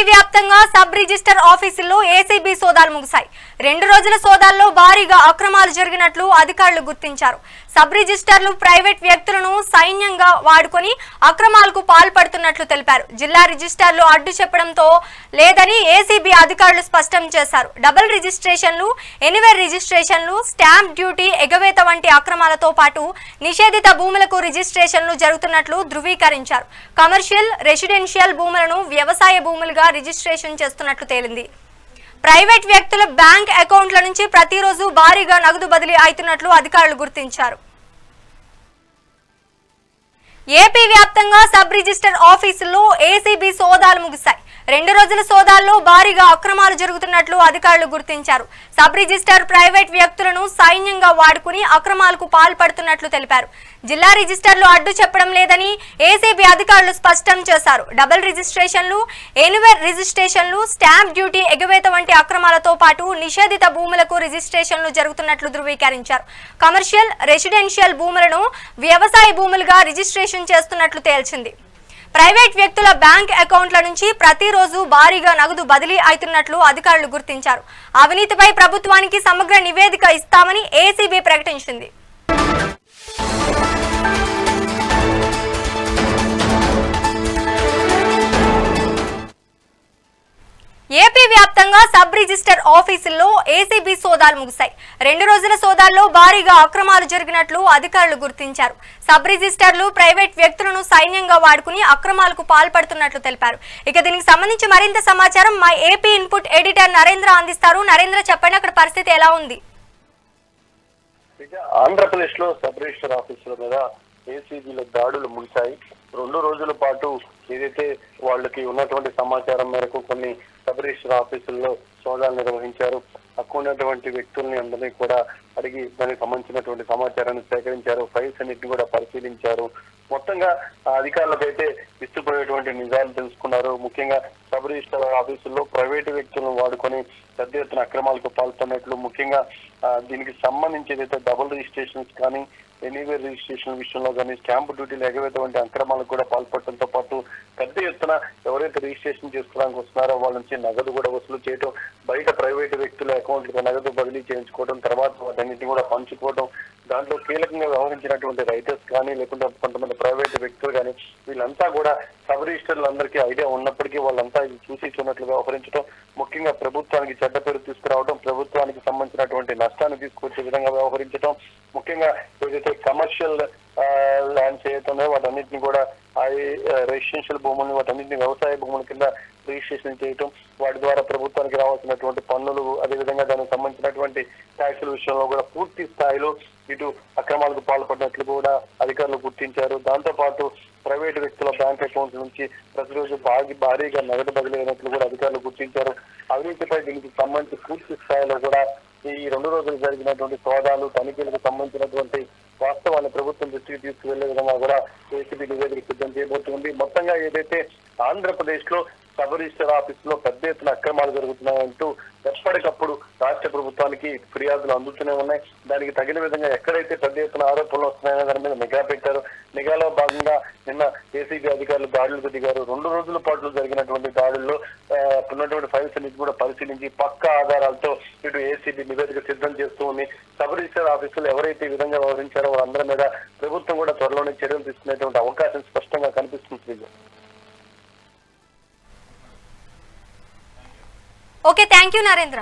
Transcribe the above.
AP వ్యాప్తంగా sub register ఆఫీసుల్లో ACB సోదాలు ముగిశాయి. రెండు రోజుల సోదాల్లో భారీగా అక్రమాలు జరిగినట్లు అధికారులు గుర్తించారు. సబ్ రిజిస్టర్లు ప్రైవేట్ వ్యక్తులను సైన్యంగా వాడుకొని అక్రమాలకు పాల్పడుతున్నట్లు తెలిపారు. జిల్లా రిజిస్టర్లు అడ్డు చెప్పడంతో లేదని ఏసీబీ అధికారులు స్పష్టం చేశారు. డబుల్ రిజిస్ట్రేషన్లు ఎనివేర్ రిజిస్ట్రేషన్లు స్టాంప్ డ్యూటీ ఎగవేత వంటి అక్రమాలతో పాటు నిషేధిత భూములకు రిజిస్ట్రేషన్లు జరుగుతున్నట్లు ధృవీకరించారు. కమర్షియల్ రెసిడెన్షియల్ భూములను వ్యవసాయ భూములుగా రిజిస్ట్రేషన్ చేస్తున్నట్లు తేలింది. ప్రైవేట్ వ్యక్తుల బ్యాంక్ అకౌంట్ల నుంచి ప్రతిరోజు భారీగా నగదు బదిలీ అవుతున్నట్లు అధికారులు గుర్తించారు. ఏపీ వ్యాప్తంగా సబ్ రిజిస్టర్ ఆఫీసుల్లో ఏసీబీ సోదాలు ముగిశాయి. రెండు రోజుల సోదాల్లో భారీగా అక్రమాలు జరుగుతున్నట్లు అధికారులు గుర్తించారు. సబ్ రిజిస్టర్ ప్రైవేట్ వ్యక్తులను సైన్యంగా వాడుకుని అక్రమాలకు పాల్పడుతున్నట్లు తెలిపారు. జిల్లా రిజిస్టర్లు అడ్డు చెప్పడం లేదని ఏసీ అధికారులు స్పష్టం చేశారు. డబుల్ రిజిస్ట్రేషన్లు ఎనివేర్ రిజిస్ట్రేషన్లు స్టాంప్ డ్యూటీ ఎగవేత వంటి అక్రమాలతో పాటు నిషేధిత భూములకు రిజిస్ట్రేషన్లు జరుగుతున్నట్లు ధృవీకరించారు. కమర్షియల్ రెసిడెన్షియల్ భూములను వ్యవసాయ భూములుగా రిజిస్ట్రేషన్ చేస్తున్నట్లు తేల్చింది. ప్రైవేట్ వ్యక్తుల బ్యాంక్ అకౌంట్ల నుంచి ప్రతిరోజు భారీగా నగదు బదిలీ అవుతున్నట్లు అధికారులు గుర్తించారు. అవినీతిపై ప్రభుత్వానికి సమగ్ర నివేదిక ఇస్తామని ఏసీబీ ప్రకటించింది. వ్యాప్తంగా సబ్ రిజిస్టర్ ఆఫీసుల్లో ఏసీబీ సోదాలు ముగిశాయి. రెండు రోజుల సోదాల్లో భారీగా అక్రమాలు జరిగినట్లు అధికారులు గుర్తించారు. సబ్ రిజిస్టర్లు ప్రైవేట్ వ్యక్తులను సైన్యంగా వాడుకుని అక్రమాలకు పాల్పడుతున్నట్లు తెలిపారు. ఇక దీనికి సంబంధించి మరింత సమాచారం మా ఏపీ ఇన్పుట్ ఎడిటర్ నరేంద్ర అందిస్తారు. నరేంద్ర చెప్పండి అక్కడ పరిస్థితి ఎలా ఉంది? ఆంధ్రప్రదేశ్లో సబ్ రిజిస్టర్ ఆఫీసుల మీద ఏసీబీల దాడులు ముగిశాయి. రెండు రోజుల పాటు ఏదైతే వాళ్ళకి ఉన్నటువంటి సమాచారం మేరకు కొన్ని సబ్ రిజిస్టర్ ఆఫీసుల్లో సోదాలు నిర్వహించారు. తక్కువ ఉన్నటువంటి వ్యక్తుల్ని అందరినీ కూడా అడిగి దానికి సంబంధించినటువంటి సమాచారాన్ని సేకరించారు. ఫైల్స్ అన్నిటిని కూడా పరిశీలించారు. మొత్తంగా అధికారులకైతే విస్తుపోయేటువంటి నిజాలు తెలుసుకున్నారు. ముఖ్యంగా సబ్ రిజిస్టర్ ఆఫీసుల్లో ప్రైవేటు వ్యక్తులను వాడుకొని పెద్ద ఎత్తున అక్రమాలకు పాల్పడినట్లు ముఖ్యంగా దీనికి సంబంధించి ఏదైతే డబుల్ రిజిస్ట్రేషన్స్ కానీ ఎనీవేర్ రిజిస్ట్రేషన్ విషయంలో కానీ స్టాంప్ డ్యూటీలు ఎగవేటువంటి అక్రమాలకు కూడా పాల్పడటంతో పాటు పెద్ద ఎత్తున ఎవరైతే రిజిస్ట్రేషన్ చేసుకోవడానికి వస్తున్నారో వాళ్ళ నుంచి నగదు కూడా వసూలు చేయడం బయట ప్రైవేట్ వ్యక్తుల అకౌంట్లకు నగదు బదిలీ చేయించుకోవడం తర్వాత వాటన్నిటిని కూడా పంచుకోవడం దాంట్లో కీలకంగా వ్యవహరించినటువంటి రైటర్స్ కానీ లేకుంటే కొంతమంది ప్రైవేట్ వ్యక్తులు కానీ వీళ్ళంతా కూడా సబ్ రిజిస్టర్లు అందరికీ ఐడియా ఉన్నప్పటికీ వాళ్ళంతా ఇది చూసి చూడనట్లు వ్యవహరించడం ముఖ్యంగా ప్రభుత్వానికి చెడ్డ పేరు తీసుకురావడం ప్రభుత్వానికి సంబంధించినటువంటి నష్టాన్ని తీసుకొచ్చే విధంగా వ్యవహరించడం ముఖ్యంగా ఏదైతే కమర్షియల్ ల్యాండ్స్ ఏదైతే ఉన్నాయో వాటన్నిటిని కూడా ఆ రెసిడెన్షియల్ భూములను వాటన్నిటిని వ్యవసాయ భూముల కింద రిజిస్ట్రేషన్ చేయటం వాటి ద్వారా ప్రభుత్వానికి రావాల్సినటువంటి పన్నులు అదేవిధంగా దానికి సంబంధించినటువంటి ట్యాక్సుల విషయంలో కూడా పూర్తి స్థాయిలో ఇటు అక్రమాలకు పాల్పడినట్లు కూడా అధికారులు గుర్తించారు. దాంతో పాటు ప్రైవేట్ వ్యక్తుల బ్యాంక్ అకౌంట్ నుంచి ప్రతిరోజు భారీ భారీగా నగదు బదిలీ అయినట్లు కూడా అధికారులు గుర్తించారు. అవినీతిపై దీనికి సంబంధించి పూర్తి స్థాయిలో కూడా ఈ రెండు రోజులు జరిగినటువంటి సోదాలు తనిఖీలకు సంబంధించినటువంటి వాస్తవాన్ని ప్రభుత్వం దృష్టికి తీసుకువెళ్ళే విధంగా కూడా ఏసీబీ నివేదిక సిద్ధం చేయబోతుంది. మొత్తంగా ఏదైతే ఆంధ్రప్రదేశ్లో సబ్ రిజిస్టర్ ఆఫీస్లో పెద్ద ఎత్తున అక్రమాలు జరుగుతున్నాయంటూ ఎప్పటికప్పుడు రాష్ట్ర ప్రభుత్వానికి ఫిర్యాదులు అందుతూనే ఉన్నాయి. దానికి తగిన విధంగా ఎక్కడైతే పెద్ద ఎత్తున ఆరోపణలు వస్తున్నాయో దాని మీద నిఘా పెట్టారు. నిఘాలో భాగంగా నిన్న ఏసీబీ అధికారులు దాడులకు దిగారు. రెండు రోజుల పాటు జరిగినటువంటి దాడుల్లో ఉన్నటువంటి ఫైల్స్ అన్నిటి కూడా పరిశీలించి పక్క ఆధారాలతో ఇటు ఏసీబీ నివేదిక సిద్ధం చేస్తూ ఉంది. సబ్ రిజిస్టర్ ఆఫీసులు ఎవరైతే ఈ విధంగా వ్యవహరించారో వారందరి మీద ప్రభుత్వం కూడా త్వరలోనే చర్యలు తీసుకునేటువంటి అవకాశం స్పష్టంగా కనిపిస్తుంది. Okay thank you Narendra